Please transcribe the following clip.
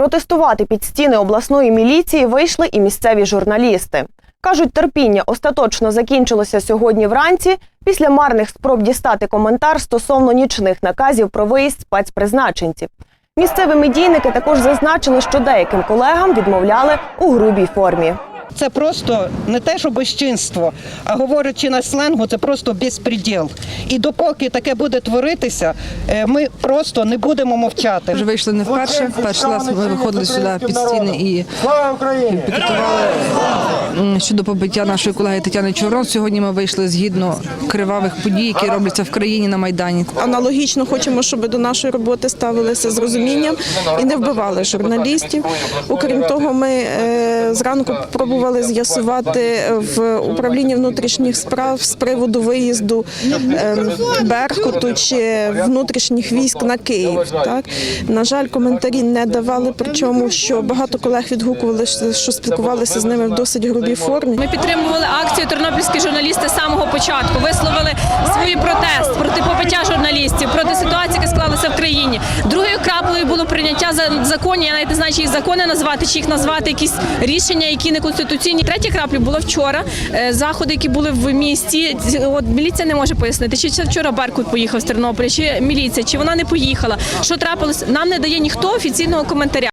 Протестувати під стіни обласної міліції вийшли і місцеві журналісти. Кажуть, терпіння остаточно закінчилося сьогодні вранці після марних спроб дістати коментар стосовно нічних наказів про виїзд спецпризначенців. Місцеві медійники також зазначили, що деяким колегам відмовляли у грубій формі. Це просто не те, що безчинство, а говорячи на сленгу, це просто безпреділ. І допоки таке буде творитися, е, ми просто не будемо мовчати. Вже вийшли не вперше. Перший раз ми виходили сюди під стіни і Слава Україні! пікетували щодо побиття нашої колеги Тетяни Чорнон. Сьогодні ми вийшли згідно кривавих подій, які робляться в країні на майдані. Аналогічно хочемо, щоб до нашої роботи ставилися з розумінням і не вбивали журналістів. Окрім того, ми е, зранку пробували з'ясувати в управлінні внутрішніх справ з приводу виїзду е, Беркуту чи внутрішніх військ на Київ. Так на жаль, коментарі не давали. Причому що багато колег відгукували, що спілкувалися з ними в досить грубій формі. Ми підтримували акцію тернопільські журналісти з самого початку. Висловили свій протест проти побиття журналістів, проти ситуації, яка склалася в країні. Другою краплею було прийняття за- законів. Я навіть не знаю, чи їх закони назвати, чи їх назвати якісь рішення, які не конституційні. Третя крапля була вчора. Е, Заходи, які були в місті. От міліція не може пояснити, чи це вчора Беркут поїхав з Тернополя, чи міліція, чи вона не поїхала. Що трапилось? Нам не дає ніхто офіційного коментаря.